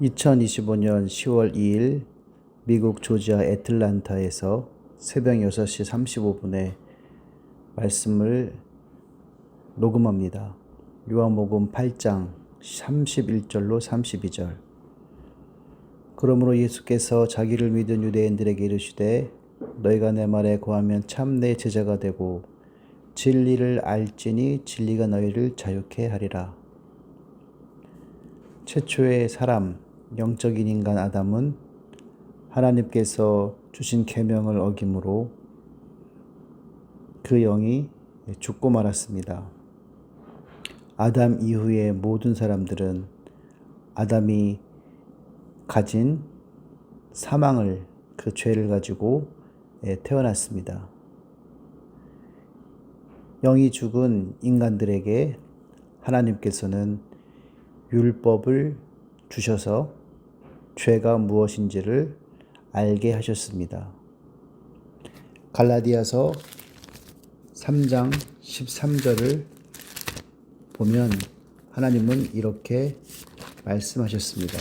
2025년 10월 2일 미국 조지아 애틀란타에서 새벽 6시 35분에 말씀을 녹음합니다. 요한복음 8장 31절로 32절. 그러므로 예수께서 자기를 믿은 유대인들에게 이르시되 너희가 내 말에 거하면 참 내 제자가 되고 진리를 알지니 진리가 너희를 자유케 하리라. 최초의 사람, 영적인 인간 아담은 하나님께서 주신 계명을 어김으로 그 영이 죽고 말았습니다. 아담 이후의 모든 사람들은 아담이 가진 사망을 그 죄를 가지고 태어났습니다. 영이 죽은 인간들에게 하나님께서는 율법을 주셔서 죄가 무엇인지를 알게 하셨습니다. 갈라디아서 3장 13절을 보면 하나님은 이렇게 말씀하셨습니다.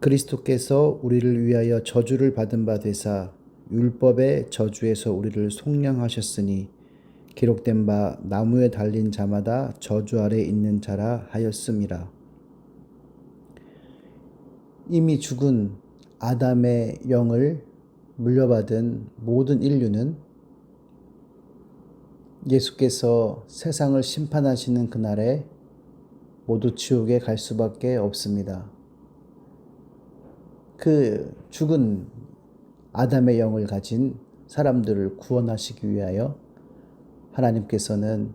그리스도께서 우리를 위하여 저주를 받은 바 되사 율법의 저주에서 우리를 속량하셨으니 기록된 바 나무에 달린 자마다 저주 아래 있는 자라 하였음이라. 이미 죽은 아담의 영을 물려받은 모든 인류는 예수께서 세상을 심판하시는 그날에 모두 지옥에 갈 수밖에 없습니다. 그 죽은 아담의 영을 가진 사람들을 구원하시기 위하여 하나님께서는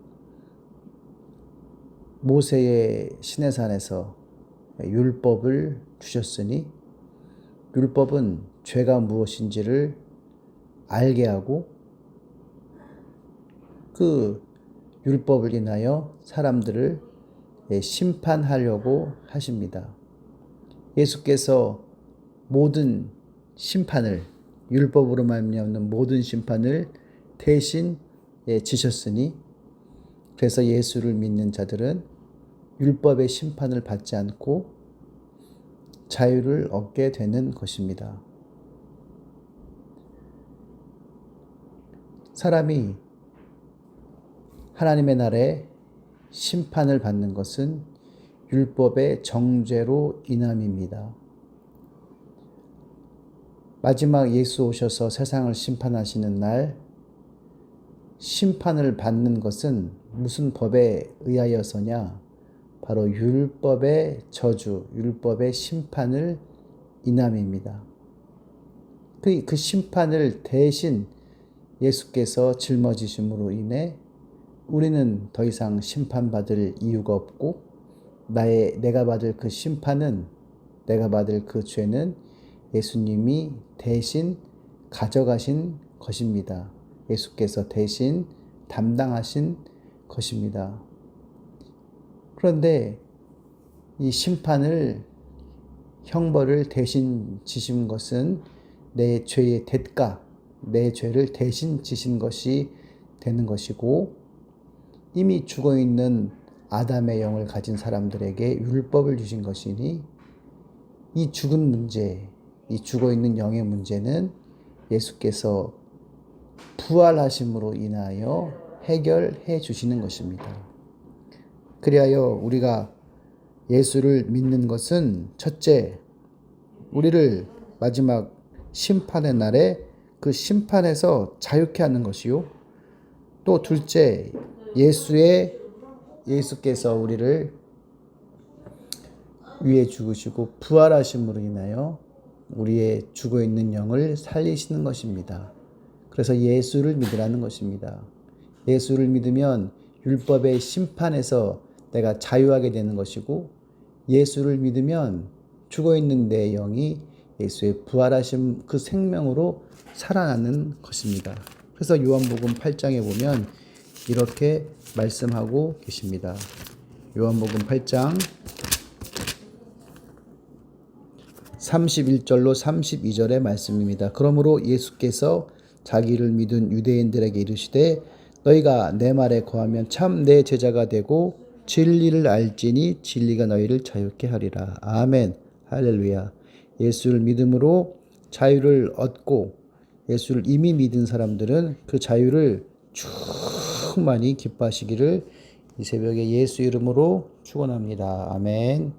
모세의 시내산에서 율법을 주셨으니 율법은 죄가 무엇인지를 알게 하고 그 율법을 인하여 사람들을 심판하려고 하십니다. 예수께서 모든 심판을 율법으로 말미암는 모든 심판을 대신 지셨으니 그래서 예수를 믿는 자들은 율법의 심판을 받지 않고 자유를 얻게 되는 것입니다. 사람이 하나님의 날에 심판을 받는 것은 율법의 정죄로 인함입니다. 마지막 예수 오셔서 세상을 심판하시는 날 심판을 받는 것은 무슨 법에 의하여서냐? 바로 율법의 저주, 율법의 심판을 인함입니다. 그, 그 심판을 대신 예수께서 짊어지심으로 인해 우리는 더 이상 심판받을 이유가 없고 나의 내가 받을 그 심판은 내가 받을 그 죄는 예수님이 대신 가져가신 것입니다. 예수께서 대신 담당하신 것입니다. 그런데 이 심판을 형벌을 대신 지신 것은 내 죄의 대가, 내 죄를 대신 지신 것이 되는 것이고 이미 죽어 있는 아담의 영을 가진 사람들에게 율법을 주신 것이니 이 죽은 문제, 이 죽어 있는 영의 문제는 예수께서 부활하심으로 인하여 해결해 주시는 것입니다. 그리하여 우리가 예수를 믿는 것은 첫째, 우리를 마지막 심판의 날에 그 심판에서 자유케 하는 것이요. 또 둘째, 예수의 예수께서 우리를 위해 죽으시고 부활하심으로 인하여 우리의 죽어 있는 영을 살리시는 것입니다. 그래서 예수를 믿으라는 것입니다. 예수를 믿으면 율법의 심판에서 내가 자유하게 되는 것이고 예수를 믿으면 죽어 있는 내 영이 예수의 부활하신 그 생명으로 살아나는 것입니다. 그래서 요한복음 8장에 보면 이렇게 말씀하고 계십니다. 요한복음 8장 31절로 32절의 말씀입니다. 그러므로 예수께서 자기를 믿은 유대인들에게 이르시되 너희가 내 말에 거하면 참 내 제자가 되고 진리를 알지니 진리가 너희를 자유케 하리라. 아멘. 할렐루야. 예수를 믿음으로 자유를 얻고 예수를 이미 믿은 사람들은 그 자유를 충만히 기뻐하시기를 이 새벽에 예수 이름으로 축원합니다. 아멘.